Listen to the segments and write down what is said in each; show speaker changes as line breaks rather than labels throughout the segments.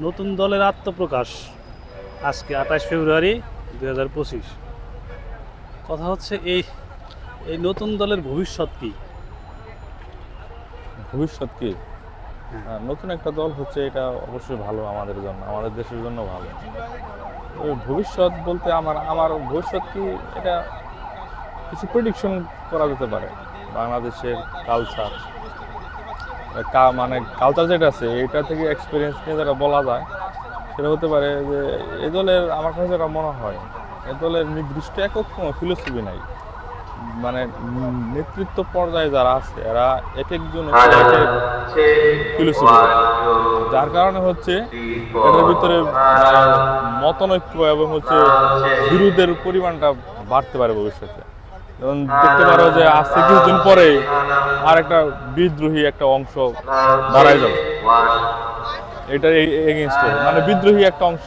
নতুন দলের আত্মপ্রকাশ আজকে আঠাশ ফেব্রুয়ারি দুই হাজার পঁচিশ। কথা হচ্ছে এই এই নতুন দলের ভবিষ্যৎ কি?
ভবিষ্যৎ কি? আহ, নতুন একটা দল হচ্ছে এটা অবশ্যই ভালো আমাদের জন্য আমাদের দেশের জন্য ভালো। ভবিষ্যৎ বলতে আমার আমার ভবিষ্যৎ কি এটা কিছু প্রেডিকশন করা যেতে পারে। বাংলাদেশের কালচার মানে কালচার যেটা আছে এটা থেকে এক্সপিরিয়েন্স নিয়ে যেটা বলা যায়, সেটা হতে পারে যে এ দলের, আমার কাছে যেটা মনে হয়, এ দলের নির্দিষ্ট একক কোনো ফিলোসফি নাই। মানে নেতৃত্ব পর্যায়ে যারা আছে, এরা এক একজন যার কারণে হচ্ছে এটার ভিতরে মতনৈক্য এবং হচ্ছে বিরোধের পরিমাণটা বাড়তে পারে ভবিষ্যতে। যেমন দেখতে পারো যে আজ থেকে কিছুদিন পরে আর একটা বিদ্রোহী একটা অংশ দাঁড়ায় যাবে। এটা এগেনস্টে মানে বিদ্রোহী একটা অংশ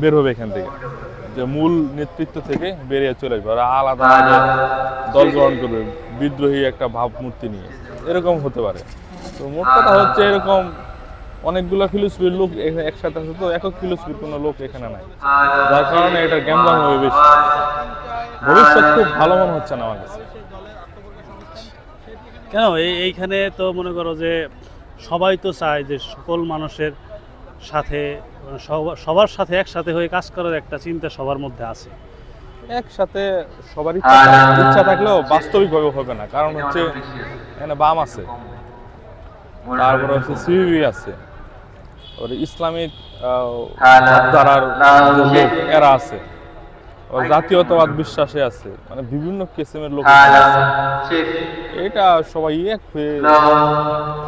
বের হবে এখান থেকে। যে মূল নেতৃত্ব থেকে বেরিয়ে চলে আসবে। আর আলাদা আলাদা দল গ্রহণ করবে, বিদ্রোহী একটা ভাবমূর্তি নিয়ে। এরকম হতে পারে। তো মোট কথা হচ্ছে এরকম অনেকগুলো ফিলোসফির লোক একসাথে আছে। তো একক ফিলোসফির কোনো লোক এখানে নাই। যার কারণে এটা গ্যামজাম হবে বেশি। ভবিষ্যৎ খুব ভালো মনে হচ্ছে না আমার কাছে।
কেন? এইখানে তো মনে করো যে সবাই তো চায় যে সকল মানুষের সাথে মানে সবার সাথে একসাথে হয়ে কাজ করার একটা চিন্তা সবার মধ্যে আছে।
একসাথে সবার ইচ্ছা থাকলেও বাস্তবিকভাবে হবে না। কারণ হচ্ছে এখানে বাম আছে তারপরে হচ্ছে সিবিবি আছে। ওর ইসলামিক ধারার এরা আছে। জাতীয়তাবাদ বিশ্বাসে আছে। মানে বিভিন্ন কিসিমের লোক এটা সবাই এক হয়ে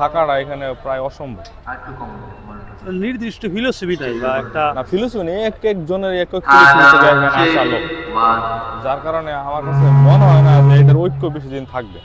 থাকাটা এখানে প্রায় অসম্ভব।
নির্দিষ্ট ফিলোসফি নাই বা একটা
না ফিলোসফি নেই এক একজনের এক এক ফিলোসফি থেকে এখানে আসা লোক। যার কারণে আমার কাছে মনে হয় না যে এটার ঐক্য বেশি দিন থাকবে।